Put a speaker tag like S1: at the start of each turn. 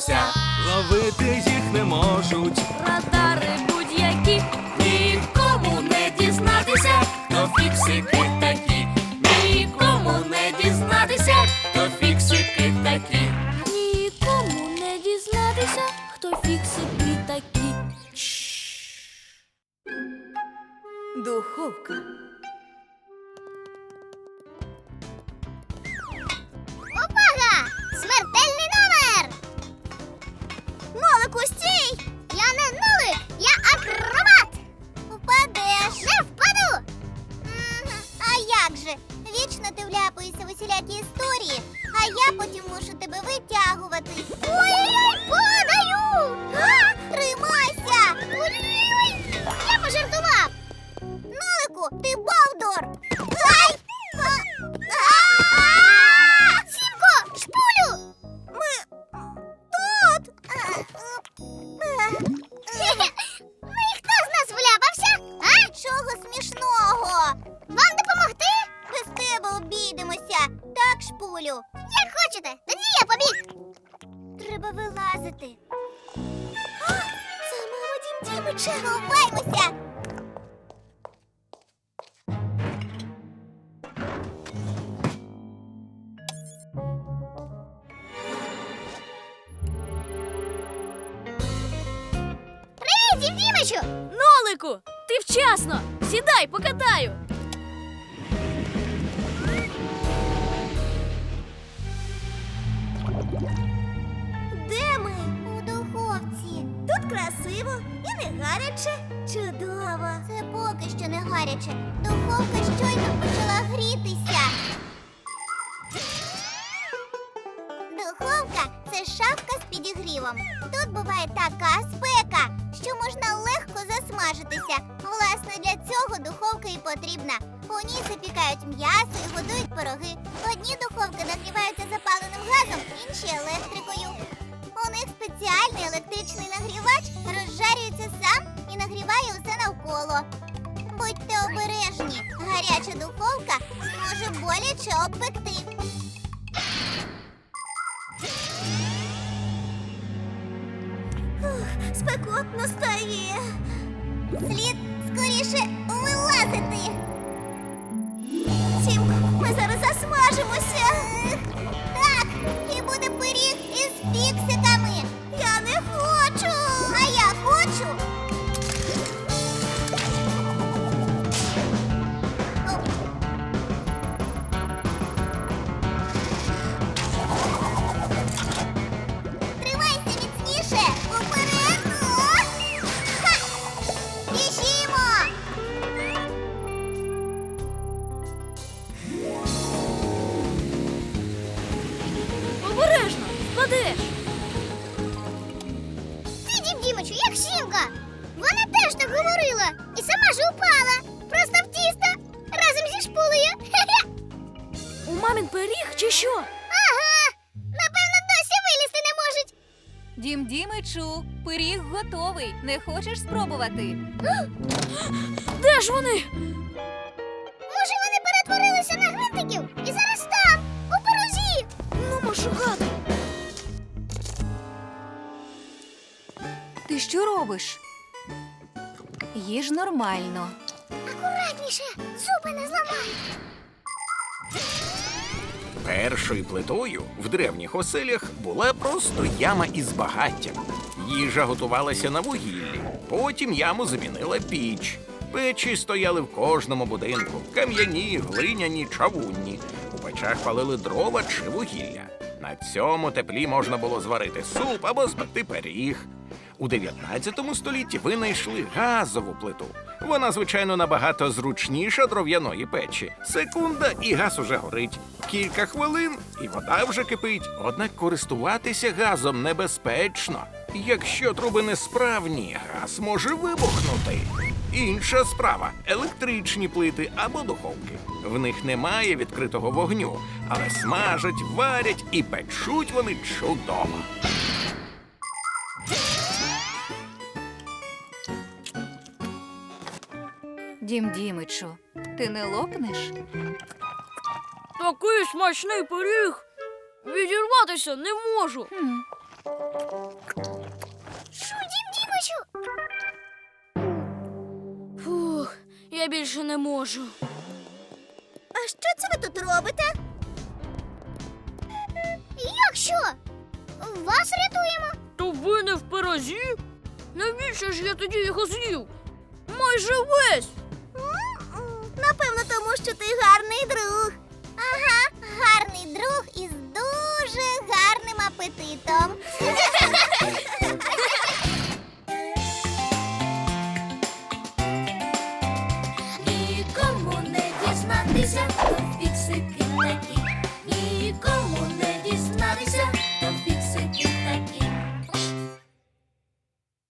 S1: здалося. Ловити їх не можуть.
S2: Радари будь-які нікому не дізнатися, хто фіксики такі, нікому не дізнатися, хто фіксики такі. Нікому не дізнатися, хто фіксики такі.
S3: Духовка.
S4: Історії, а я потім мушу тебе витягувати. Ой-ой-ой, падаю! Тримайся! Ой-ой-ой! Я пожартував! Нолику, ти Балдор! Ай! А! А! Вилазити. А, Це мама Дім Дімича. Ховаймося. Привіт, Дім Дімичу!
S2: Нолику, ти вчасно! Сідай, покатаю!
S4: Красиво і не гаряче. Чудово. Це поки що не гаряче. Духовка щойно почала грітися. Духовка це шафка з підігрівом. Тут буває така спека, що можна легко засмажитися. Власне, для цього духовка і потрібна. У ній запікають м'ясо і готують пироги. Одні духовки нагріваються духовка може боляче обпекти. Спекотно стає. Слід скоріше вилазити. Дімичу,
S2: пиріг
S3: готовий. Не хочеш спробувати?
S2: Де ж вони?
S4: Може, вони перетворилися на гвинтиків і зараз там, у порозі!
S2: Ну, шукати.
S3: Ти що робиш? Їж нормально.
S4: Акуратніше, зуби не зламай!
S5: Першою плитою в древніх оселях була просто яма із багаттям. Їжа готувалася на вугіллі. Потім яму замінила піч. Печі стояли в кожному будинку: кам'яні, глиняні, чавунні. У печах палили дрова чи вугілля. На цьому теплі можна було зварити суп або збити пиріг. У 19 столітті винайшли газову плиту. Вона, звичайно, набагато зручніша дров'яної печі. Секунда, і газ уже горить. Кілька хвилин, і вода вже кипить. Однак користуватися газом небезпечно. Якщо труби несправні, газ може вибухнути. Інша справа електричні плити або духовки. В них немає відкритого вогню, але смажать, варять і печуть вони чудово.
S3: Дім Дімичу, ти не лопнеш?
S2: Такий смачний пиріг. Відірватися не можу.
S3: Хм.
S4: Шу, дім Дімичу!
S2: Фух, я більше не можу.
S4: А що це ви тут робите? Як що? Вас рятуємо.
S2: То ви не в пирозі? Навіщо ж я тоді його з'їв? Майже весь.
S4: Тому що ти гарний друг.